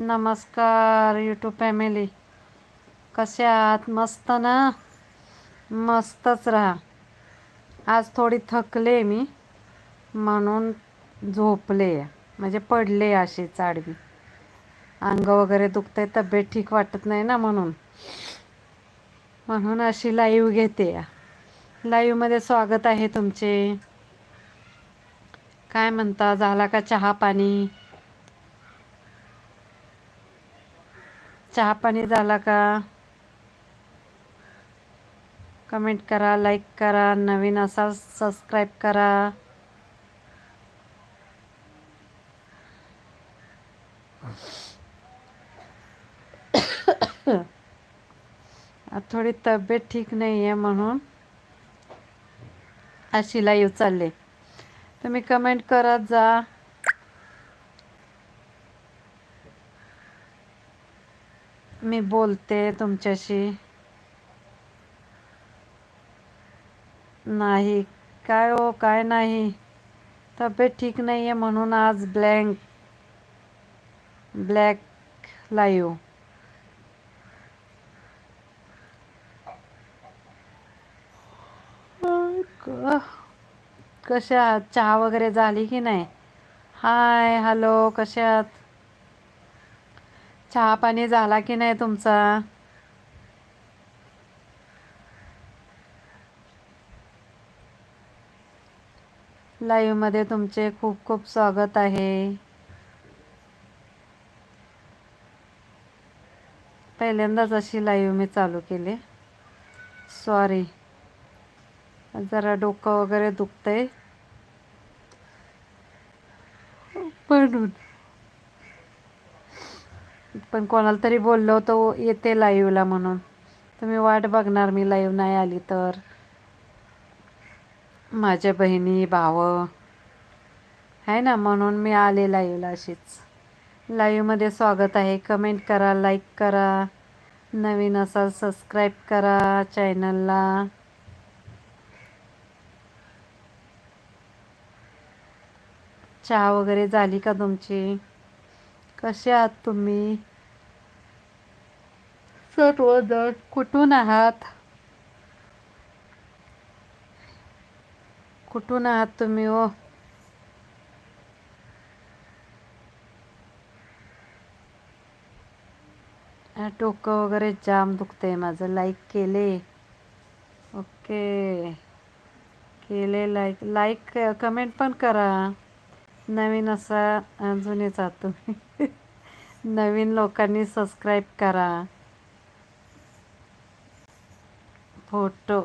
नमस्कार YouTube family कसे आहात? मस्त ना? मस्तच राहा. आज थोडी थकले मी म्हणून झोपले. म्हणजे पडले अशी चाडवी. अंग वगैरे दुखतंय तब्येत ठीक वाटत नाही ना म्हणून. म्हणून अशी लाईव्ह घेते. लाईव्हमध्ये स्वागत आहे तुमचे. काय म्हणता? झाला का चहा पाणी? चहा पाणी झाला का? कमेंट करा लाईक करा नवीन असाल सबस्क्राईब करा. थोडी तब्येत ठीक नाही आहे म्हणून अशी लाईव्ह चालले तुम्ही कमेंट करत जा. मी बोलते तुमच्याशी. नाही काय हो काय नाही. तब्येत ठीक नाही आहे म्हणून आज ब्लँक ब्लॅक लाईव्ह. कशा आहात? चहा वगैरे झाली की नाही? हाय हॅलो कशात आहात? चहा पाणी झाला की नाही तुमचा? लाईव्हमध्ये तुमचे खूप खूप स्वागत आहे. पहिल्यांदाच अशी लाईव्ह मी चालू केली. सॉरी जरा डोकं वगैरे दुखतंय. म्हणून पण कोणाला तरी बोललो होतो येते लाईव्हला म्हणून. तुम्ही वाट बघणार मी लाईव्ह नाही आली तर. माझ्या बहिणी भाव. आहे ना? म्हणून मी आले लाईव्हला अशीच. लाईव्हमध्ये स्वागत आहे. कमेंट करा लाईक करा. नवीन असाल सबस्क्राईब करा चॅनलला चहा वगैरे झाली का तुमची? कसे आहात तुम्ही? सर्वजण कुठून आहात? कुठून आहात तुम्ही हो? ओ डोकं वगैरे जाम दुखते माझं. लाईक केले. ओके केले लाईक लाईक कमेंट पण करा. नवीन असा जुनेच आहात तुम्ही नवीन लोकांनी सबस्क्राईब करा. फोटो.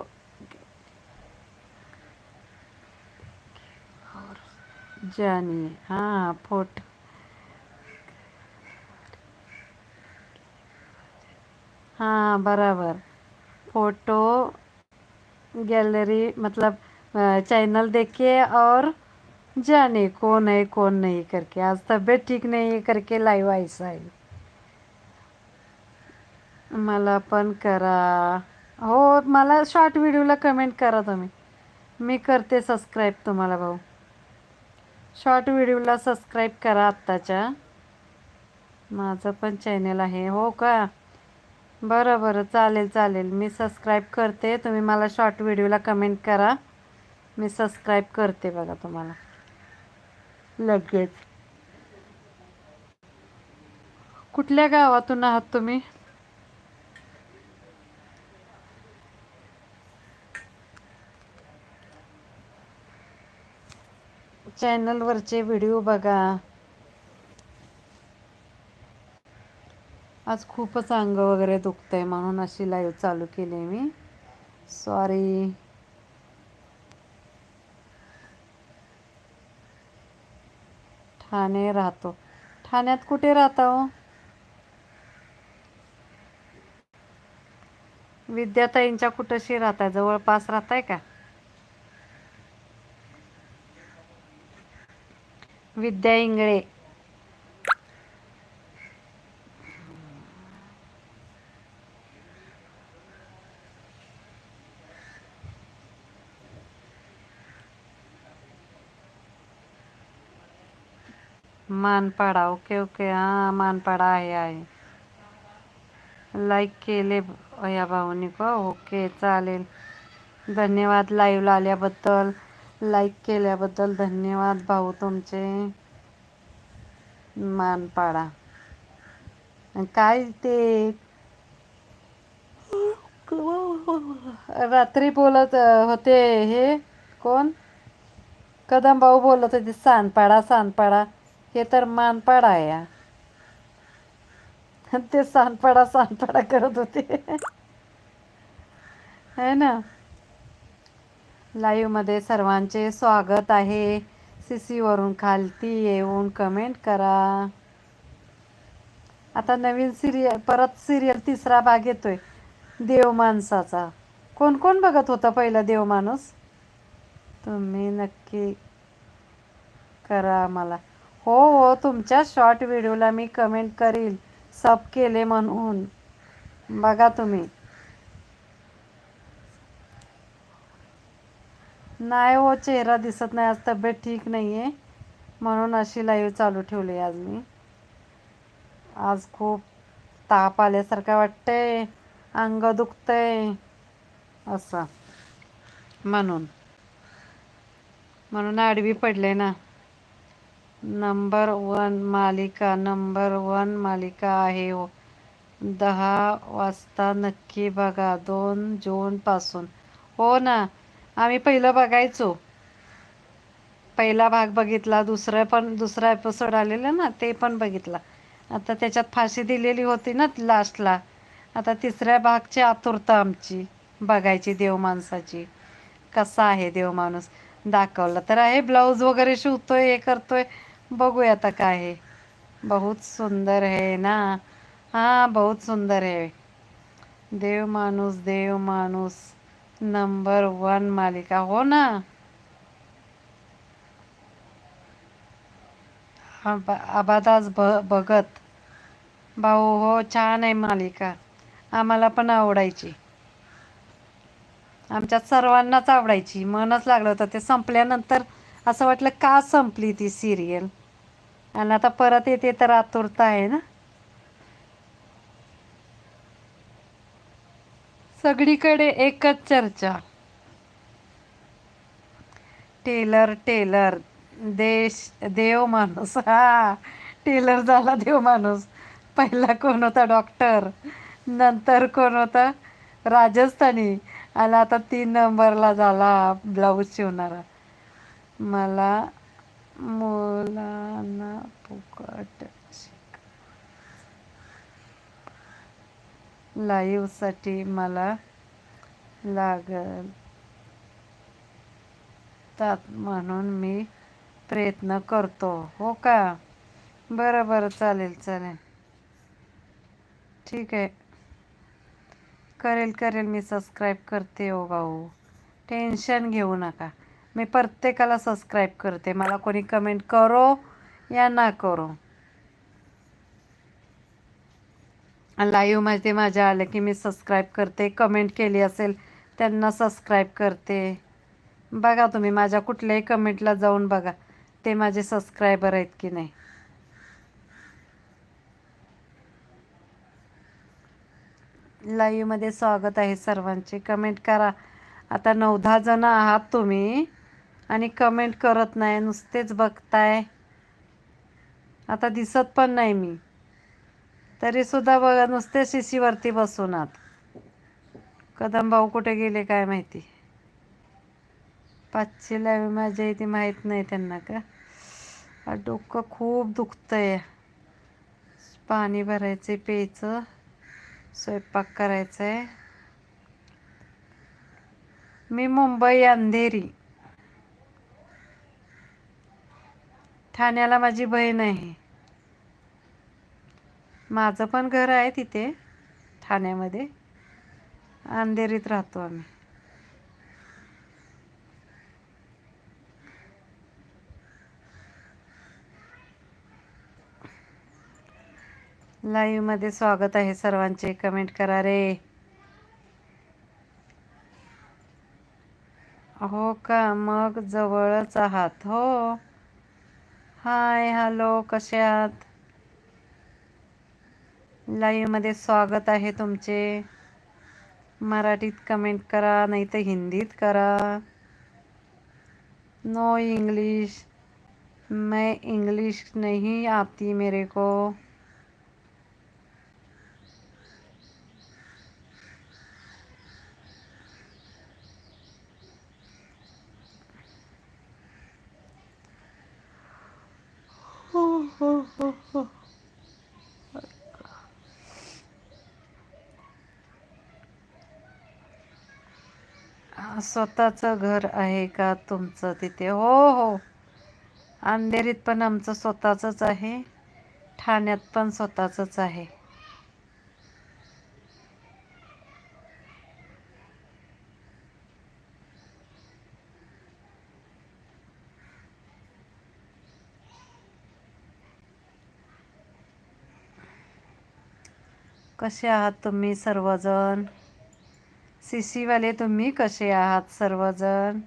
जानी हां फोटो हाँ बराबर. फोटो गैलरी मतलब चैनल देखिए और जाने कौन है कौन नहीं करके. आज तब्येत ठीक नाही आहे करके लाईव्ह व्हायचं आहे मला पण करा. हो मला शॉर्ट व्हिडिओला कमेंट करा तुम्ही. मी करते सबस्क्राईब तुम्हाला भाऊ. शॉर्ट व्हिडिओला सबस्क्राईब करा आत्ताच्या. माझं पण चॅनल आहे. हो का? बरं बरं. चालेल चालेल. मी सबस्क्राईब करते. तुम्ही मला शॉर्ट व्हिडिओला कमेंट करा. मी सबस्क्राईब करते बघा तुम्हाला. लगेच. कुठल्या गावातून आहात तुम्ही? चॅनलवरचे व्हिडिओ बघा. आज खूपच अंग वगैरे दुखतंय म्हणून अशी लाईव्ह चालू केली मी. सॉरी ठाणे राहतो. ठाण्यात कुठे राहता हो? विद्याताईंच्या कुठंशी राहताय जवळपास राहताय का? विद्या इंगळे. मानपाडा. Okay okay. हां मानपाडा आहे आहे. लाईक केले या भाऊनी का. ओके चालेल. धन्यवाद लाईव्हला आल्याबद्दल. लाईक केल्याबद्दल धन्यवाद भाऊ तुमचे. मानपाडा. काय ते? रात्री बोलत होते हे कोण? कदम भाऊ बोलत होते सानपाडा सानपाडा हे तर मानपाडा आहे ते सानपाडा सानपाडा करत होते. है ना? लाईव्हमध्ये सर्वांचे स्वागत आहे. सी सी वरून खालती येऊन कमेंट करा. आता नवीन सिरियल परत सिरियल तिसरा भाग येतोय. देव माणसाचा. कोण कोण बघत होता पहिला देव माणूस? तुम्ही नक्की करा मला हो हो तुमच्या शॉर्ट व्हिडिओला मी कमेंट करील. सब केले म्हणून. बघा तुम्ही. नाही हो चेहरा दिसत नाही. आज तब्येत ठीक नाही आहे म्हणून अशी लाईव्ह चालू ठेवली आज मी. आज खूप ताप आल्यासारखं वाटतंय. अंग दुखतंय. असं. म्हणून. म्हणून आडवी पडले ना. नंबर वन मालिका नंबर वन मालिका आहे हो. दहा वाजता नक्की बघा दोन जूनपासून हो ना आम्ही पहिलं बघायचो. पहिला भाग बघितला दुसरा पण दुसरा एपिसोड आलेला ना ते पण बघितला. आता त्याच्यात फाशी दिलेली होती ना लास्टला आता तिसऱ्या भागची आतुरता आमची बघायची देव माणसाची. कसा आहे देव माणूस दाखवलं. तर आहे ब्लाऊज वगैरे शिवतोय हे करतोय. बघूया आता काय आहे. बहुत सुंदर है ना? हां बहुत सुंदर है. देव माणूस देव माणूस. नंबर वन मालिका हो ना? आबादास भगत भाऊ हो छान आहे मालिका. आम्हाला पण आवडायची. आमच्या सर्वांनाच आवडायची. मनच लागलं होतं ते संपल्यानंतर असं वाटलं का संपली ती सिरियल आणि आता परत येते तर आतुरता आहे ना? सगळीकडे एकच चर्चा. टेलर टेलर देश देव माणूस. हा टेलर झाला देव माणूस. पहिला कोण होता डॉक्टर नंतर कोण होता? राजस्थानी. आणि आता तीन नंबरला झाला ब्लाऊज शिवणारा. मला मुलांना फुकट लाईव्हसाठी मला लागल. तात म्हणून मी प्रयत्न करतो. हो का? बरं बरं. चालेल चालेल. ठीक आहे. करेल करेल. मी सबस्क्राईब करते हो भाऊ. टेन्शन घेऊ नका. मी प्रत्येकाला सबस्क्राईब करते. मला कोणी कमेंट करो या ना करो. लाईव्हमध्ये माझ्या आलं की मी सबस्क्राईब करते. कमेंट केली असेल त्यांना सबस्क्राईब करते. बघा तुम्ही माझ्या कुठल्याही कमेंटला जाऊन बघा ते माझे सबस्क्रायबर आहेत की नाही. लाईव्हमध्ये स्वागत आहे सर्वांचे. कमेंट करा. आता नऊ दहा जण आहात तुम्ही. आणि कमेंट करत नाही नुसतेच बघताय. आता दिसत पण नाही मी. तरीसुद्धा बघा नुसते शिशीवरती बसून आत कदम भाऊ कुठे गेले काय माहिती? पाचशे लावी माझ्या इथे माहीत नाही त्यांना का? डोकं खूप दुखतंय. पाणी भरायचं प्यायचं. स्वयंपाक करायचा आहे मी मुंबई अंधेरी. ठाण्याला माझी बहीण आहे. माझं पण घर आहे तिथे ठाण्यामध्ये. अंधेरीत राहतो आम्ही. लाईव्हमध्ये स्वागत आहे सर्वांचे. कमेंट करा रे. हो का? मग जवळच आहात. हो. हाय हॅलो कसे आहात? लाईव्हमध्ये स्वागत आहे तुमचे. मराठीत कमेंट करा नाही तर हिंदीत करा. नो इंग्लिश मैं इंग्लिश नहीं आती मेरे को. हो हो हो. स्वतःचं घर आहे का तुमचं तिथे? हो हो. अंधेरीत पण आमचं स्वतःचंच आहे. ठाण्यात पण स्वतःचंच आहे. कसे आहात तुम्ही सर्वजण? शिशीवाले तुम्ही कसे आहात सर्वजण?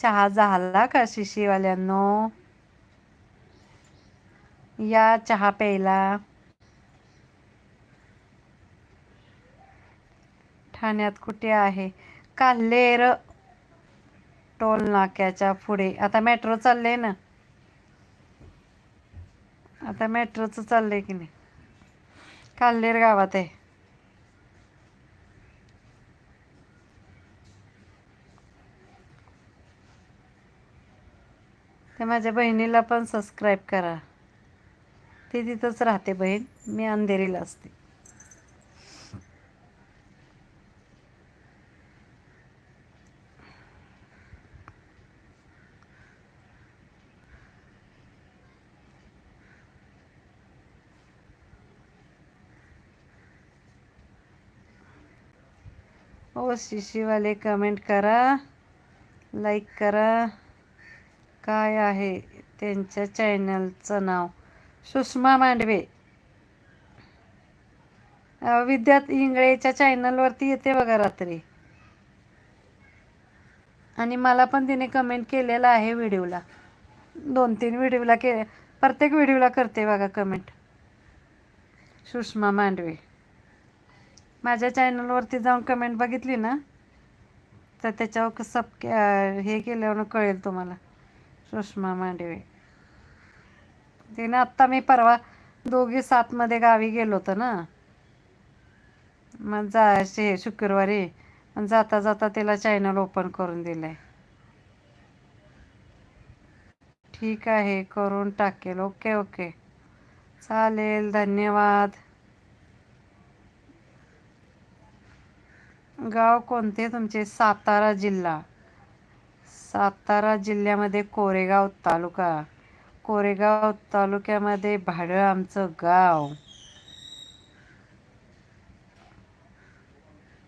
चहा झाला का शिशीवाल्यांनो? या चहा प्यायला. ठाण्यात कुठे आहे? काल्हेर टोल नाक्याच्या पुढे. आता मेट्रो चालले ना? आता मेट्रोचं चाललंय की नाही? काल्हेर गावात आहे ते माझ्या बहिणीला पण सबस्क्राईब करा. ती तिथंच राहते बहीण. मी अंधेरीला असते. शिशीवाले कमेंट करा लाईक करा. काय आहे त्यांच्या चॅनलचं नाव? सुषमा मांडवे. अं, विद्यात इंगळेच्या चॅनलवरती येते बघा रात्री. आणि मला पण तिने कमेंट केलेलं आहे व्हिडिओला दोन तीन व्हिडिओला के प्रत्येक व्हिडिओला करते बघा कमेंट सुषमा मांडवे. माझ्या चॅनलवरती जाऊन कमेंट बघितली ना तर त्याच्यावर सब हे केल्यावर कळेल तुम्हाला. सुषमा मांडवे. तिने आत्ता मी परवा दोघी सातमध्ये गावी गेलो होतो ना. मग जा शुक्रवारी मग जाता जाता तिला चॅनल ओपन करून दिलंय. ठीक आहे करून टाकेल. ओके ओके चालेल धन्यवाद. गाव कोणते तुमचे? सातारा जिल्हा. सातारा जिल्ह्यामध्ये कोरेगाव तालुका. कोरेगाव तालुक्यामध्ये भाडं आमचं गाव.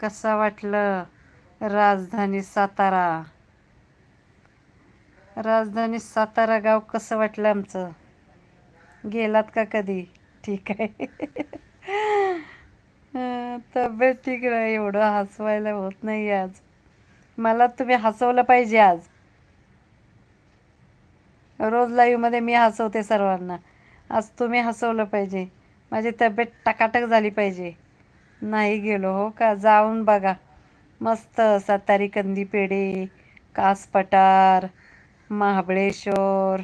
कसं वाटलं? राजधानी सातारा. राजधानी सातारा गाव कसं वाटलं आमचं? गेलात का कधी? ठीक आहे. तब्येत ठीक नाही एवढं हसवायला होत नाही आज. मला तुम्ही हसवलं पाहिजे आज. रोज लाईव्हमध्ये मी हसवते सर्वांना. आज तुम्ही हसवलं पाहिजे. माझी तब्येत टकाटक झाली पाहिजे. नाही गेलो हो का? जाऊन बघा. मस्त सातारी कंदी पेढे कास पठार महाबळेश्वर.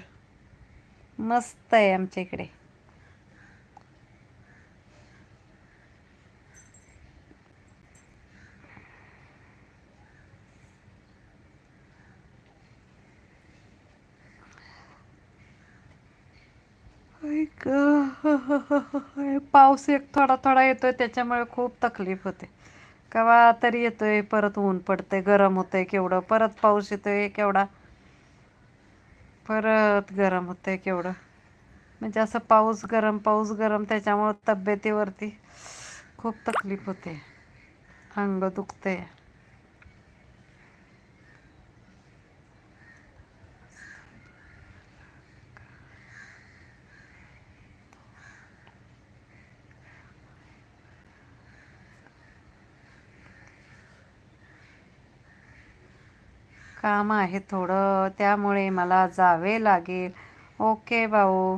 मस्त आहे आमच्या इकडे. पाऊस एक थोडा थोडा येतोय त्याच्यामुळे खूप तकलीफ होते. कवा तरी येतोय परत ऊन पडतंय गरम होतंय केवढं परत पाऊस येतोय केवढा? परत गरम होतंय केवढं? म्हणजे असं पाऊस गरम पाऊस गरम त्याच्यामुळं तब्येतीवरती खूप तकलीफ होते. अंग दुखते काम आहे थोडं त्यामुळे मला जावे लागेल. ओके भाऊ.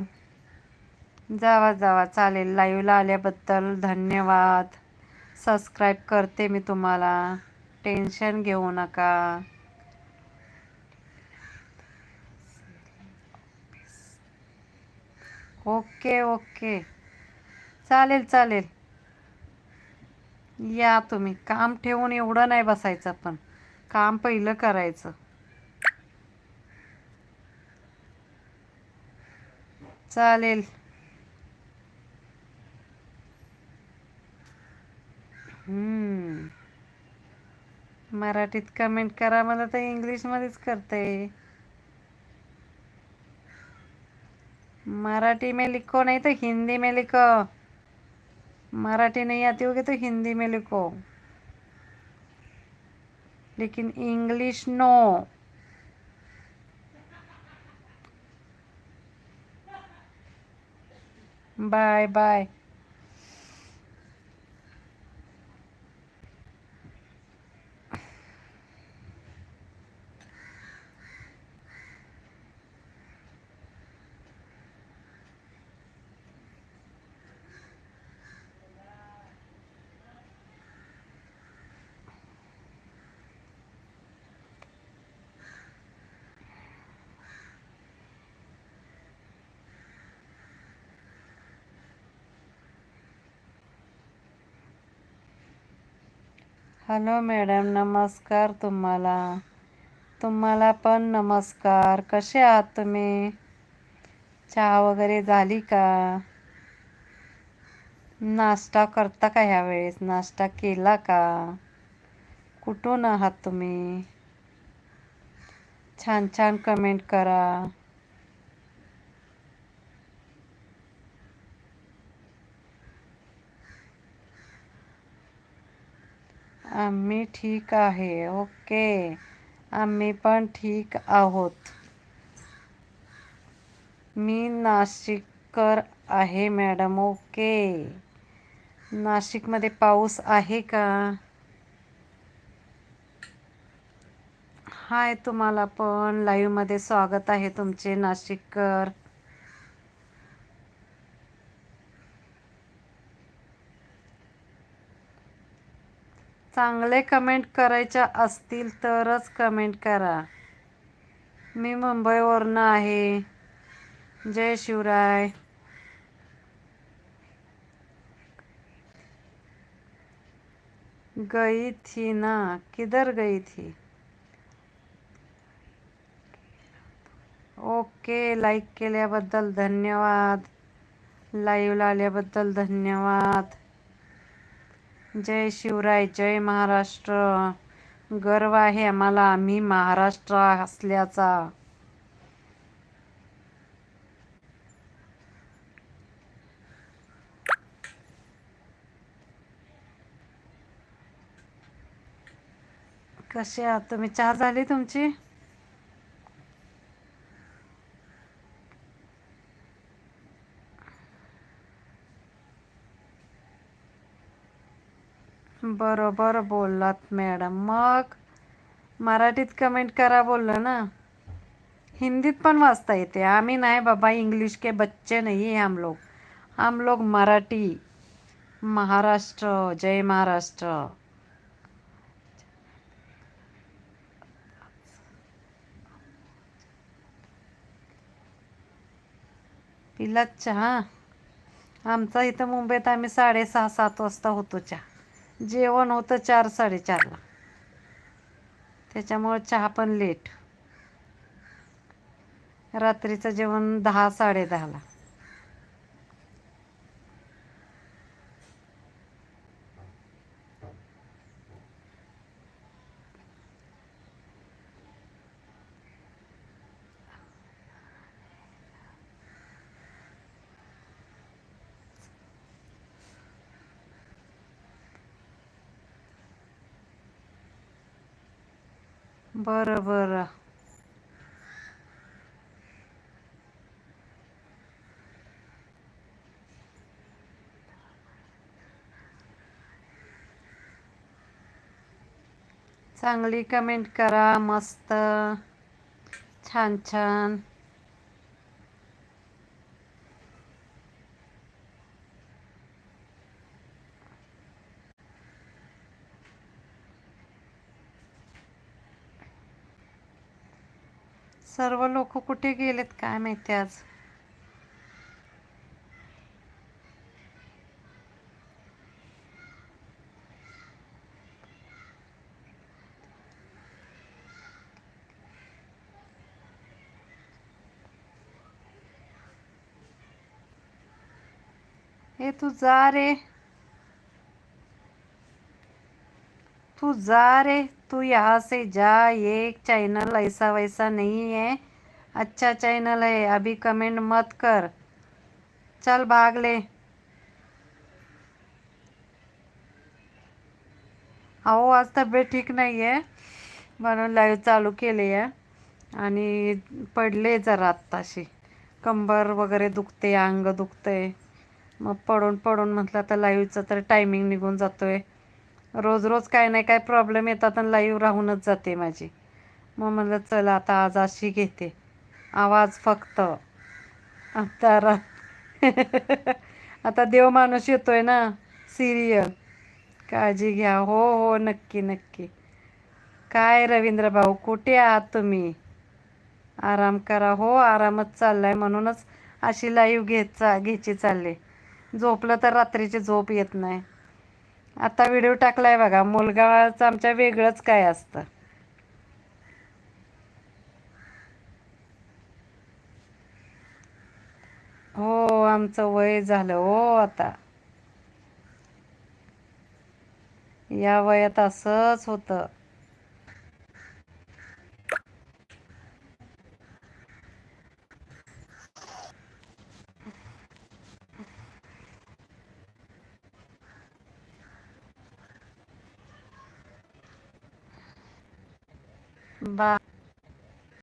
जावा जावा. चालेल. लाईव्हला आल्याबद्दल धन्यवाद. सबस्क्राईब करते मी तुम्हाला. टेन्शन घेऊ नका. Okay okay. चालेल चालेल. या तुम्ही. काम ठेवून एवढं नाही बसायचं पण. काम पहिलं करायचं. चालेल. मराठीत कमेंट करा मला तर इंग्लिशमध्येच करते. मराठी में लिखो नहीं तो हिंदी में लिखो. मराठी नहीं आती होगी तो हिंदी में लिखो. लेकिन English no bye bye hello madam नमस्कार तुम्हाला. तुम्हाला पण नमस्कार. कसे आहात तुम्ही? चहा वगैरे झाली का? नाश्ता करता का ह्या वेळेस? नाश्ता केला का? कुठून आहात तुम्ही? छान छान कमेंट करा. आम्ही ठीक आहे ओके. आम्ही पण ठीक आहोत. मी नाशिककर आहे मॅडम ओके. नाशिकमध्ये पाऊस आहे का? हाय तुम्हाला पण. लाईव्हमध्ये स्वागत आहे तुमचे नाशिककर. चांगले कमेंट करायच्या असतील तरच कमेंट करा. मी मुंबईवरनं आहे. जय शिवराय. गई थी ना किधर गई थी ओके लाईक केल्याबद्दल धन्यवाद. लाईव्हला आल्याबद्दल धन्यवाद. जय शिवराय जय महाराष्ट्र. गर्व आहे आम्हाला आम्ही महाराष्ट्र असल्याचा. कसे आहात तुम्ही? चहा झाली तुमची? बरोबर बोललात मॅडम. मग मराठीत कमेंट करा बोललं ना. हिंदीत पण वाचता येते. आम्ही नाही बाबा इंग्लिश के बच्चे नाही है हम लोग हम लोग मराठी. महाराष्ट्र. जय महाराष्ट्र. पिलात चहा? आमचा इथं मुंबईत आम्ही साडेसहा सात वाजता होतो चहा. जेवण होतं चार साडेचारला त्याच्यामुळं चहा पण लेट रात्रीचं जेवण दहा साडेदहाला बरं बरं. चांगली कमेंट करा मस्त. छान छान. सर्व लोक कुठे गेलेत काय माहिती आज? ए तू जा रे. तू जा रे तू यहाँ से जा ये चैनल ऐसा वैसा नहीं है। अच्छा चैनल है अभी कमेंट मत कर। चल भाग ले। अहो आज तब्येत ठीक नाही आहे म्हणून लाईव्ह चालू केली आहे आणि पडले जरा आत्ताशी. कंबर वगैरे दुखते अंग दुखते. मग पडून पडून म्हटलं तर लाईव्हचं तर टायमिंग निघून जातोय. रोज रोज काय नाही काय प्रॉब्लेम येतात आणि लाईव्ह राहूनच जाते माझी. मग म्हणलं चला आता आज अशी घेते. आवाज फक्त. आता रा आता देव माणूस येतोय ना सिरियल काळजी घ्या. हो हो नक्की नक्की. काय रवींद्र भाऊ कुठे आहात तुम्ही? आराम करा. हो आरामच चाललाय. म्हणूनच अशी लाईव्ह घेत चा घ्यायची चालले. झोपलं तर रात्रीची झोप येत नाही. आता व्हिडिओ टाकलाय बघा मुलगाचं आमच्या वेगळंच काय असतं. हो आमचं वय झालं हो आता. या वयात असंच होतं.